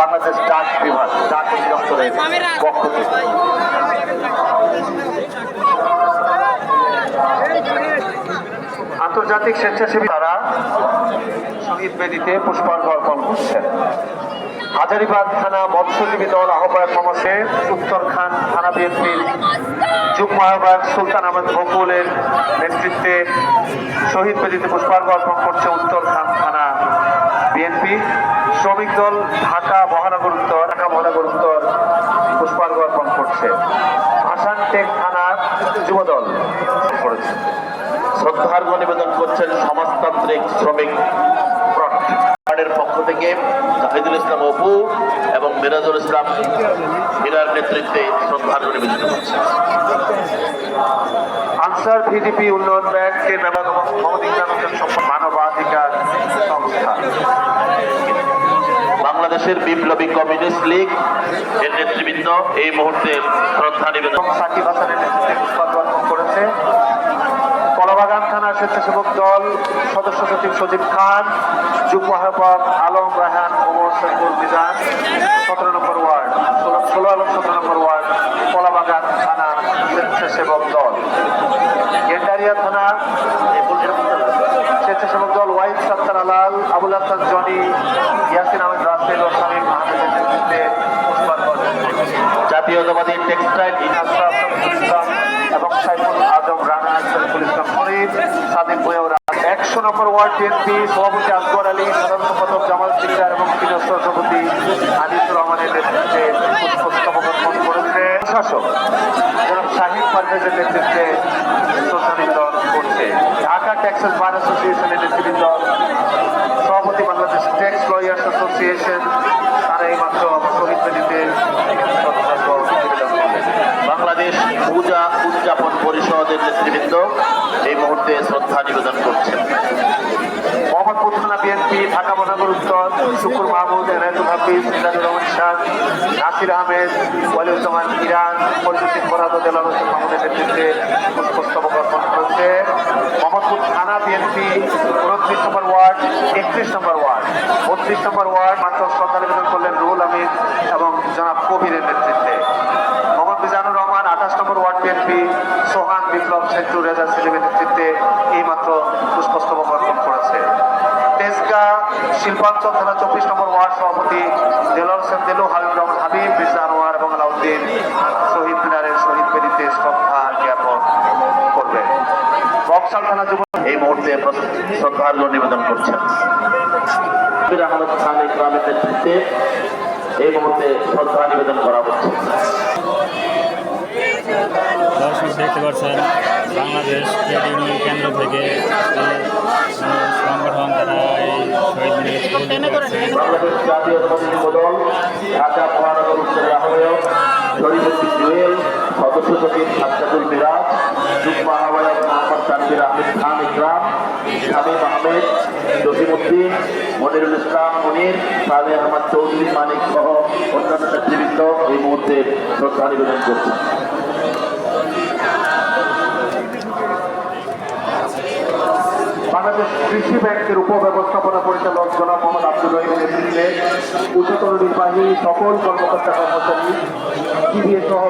বাংলাদেশ ডাক বিভাগ ডাক পক্ষ আন্তর্জাতিক স্বেচ্ছাসেবী তারা শহীদ বেদিতে পুষ্পার্ঘ অর্পণ করছেন। হাজারিবাগ থানা মৎস্যজীবী দল আহ্বায়ক সমাসে উত্তর খান থানা বিএনপির যুগ্ম আহ্বায়ক সুলতান আহমেদ বকুলের নেতৃত্বে শহীদ বেদিতে পুষ্পার্ঘ অর্পণ করছে উত্তর খান থানা বিএনপি। শ্রমিক দল ঢাকা মহানগর উত্তর, ঢাকা মহানগর উত্তর পুষ্পার্ঘ অর্পণ করছে। আসান টেক থানার যুবদল করেছে। শ্রদ্ধার্ঘ নিবেদন করছেন সমাজতান্ত্রিক শ্রমিক ফ্রন্টের পক্ষ থেকে জাহিদুল ইসলাম অপু এবং মিরাজুল ইসলাম হীরার নেতৃত্বে শ্রদ্ধার্ঘ নিবেদন করছে। আনসার ভিডিপি উন্নয়ন ব্যাংকের মানবাধিকার সংস্থা। বাংলাদেশের বিপ্লবী কমিউনিস্ট লীগ এর নেতৃবৃন্দ এই মুহূর্তে শ্রদ্ধা নিবেদন সাকিব হাসানের নেতৃত্বে করেছে। কলাবাগান থানা স্বেচ্ছাসেবক দল সদস্য সচিব সজীব খান, যুগ্ম আহ্বায়ক আলম রাহান ওমর সৈফুল মিজান, সতেরো নম্বর ওয়ার্ড, ষোলো ষোলো এবং সতেরো নম্বর ওয়ার্ড, কলাবাগান থানা স্বেচ্ছাসেবক দল। গেন্ডারিয়া থানা স্বেচ্ছাসেবক দল ওয়াইফ সত্তার আলাল আবুল হাসান, জনি জাতীয়তাবাদী টেক্সটাইল শমসুল ইসলাম এবং সাইফুল আজম রানা শরীফুল ইসলাম শরীফ সাদিক বয়াউরা একশো নম্বর ওয়ার্ড বিএনপি সভাপতি আকবর আলী, সাধারণ সম্পাদক জামাল সিকদার এবং সিনিয়র সভাপতি আদিসুর রহমানের নেতৃত্বে পুষ্পস্তবক অর্পণ করেছে। প্রশাসক জনাব শাহিদ পারভেজের নেতৃত্বে শ্রদ্ধা নিবেদন করছে। ঢাকা ট্যাক্সেস বার অ্যাসোসিয়েশনের নেতৃবৃন্দ সভাপতি বাংলাদেশ ট্যাক্স লয়ার্স অ্যাসোসিয়েশন তারা এই মাত্র করলেন। বাংলাদেশ পূজা উদযাপন পরিষদের নেতৃবৃন্দ এই মুহূর্তে শ্রদ্ধা নিবেদন করছেন মোহাম্মদপুর থানা বিএনপি, ঢাকা উত্তর, শুকুর মাহমুদ এনায়তুল হাফিজ, মিজানুর রহমান শাহ আহমেদ, ওয়ালিউজ্জামান ইরান, পরিচিত ফরাদ ও দেলাল হোসেন নেতৃত্বে পুষ্পস্তবক করেছে। মোহাম্মদপুর থানা বিএনপি, উনত্রিশ নম্বর ওয়ার্ড, একত্রিশ নম্বর ওয়ার্ড। বত্রিশ নম্বর ওয়ার্ড, মাত্র নিবেদন করলেন রুহুল আমিন এবং জনাব কবিরের নেতৃত্বে। মোহাম্মদ রহমান আঠাশ number ward BNP, Sohan Biplob Sentu Reza সেলিমের নেতৃত্বে, এইমাত্র শিল্পাঞ্চল থানা চব্বিশ নম্বর ওয়ার্ড সভাপতি দেলোর হোসেন দেলু হাবিব রহমান হাবিব মির্জা আনোয়ার এবং আলাউদ্দিন শহীদ মিনারের শহীদ বেদিতে শ্রদ্ধা জ্ঞাপন করবেন বক্সাল থানা যুব এই মুহূর্তে শ্রদ্ধার্ঘ্য নিবেদন করছেন আহমদ খান ইকরামের নেতৃত্বে এই মুহূর্তে শ্রদ্ধা নিবেদন করা হচ্ছে। দেখতে পাচ্ছেন বাংলাদেশ ট্রেড ইউনিয়ন কেন্দ্র থেকে সংগঠন তারা এই শহীদ সদস্য সচিব সাজ্জাদুল মিরাজ যুগ্ম আহ্বায়ক মোহাম্মদ তানবির আহমেদ খান ইকরাম শামীম আহমেদ জসিমুদ্দিন মনিরুল ইসলাম মনির সালে আহমদ চৌধুরী মানিক সহ অন্যান্য নেতৃবৃন্দ এই মুহূর্তে শ্রদ্ধা নিবেদন করছেন। ব্যাংকের উপব্যবস্থাপনা পরিচালক জনাব মোহাম্মদ আব্দুল রহিমের নেতৃত্বে উচ্চতর নির্বাহী সকল কর্মকর্তা কর্মচারী টিভিএ সহ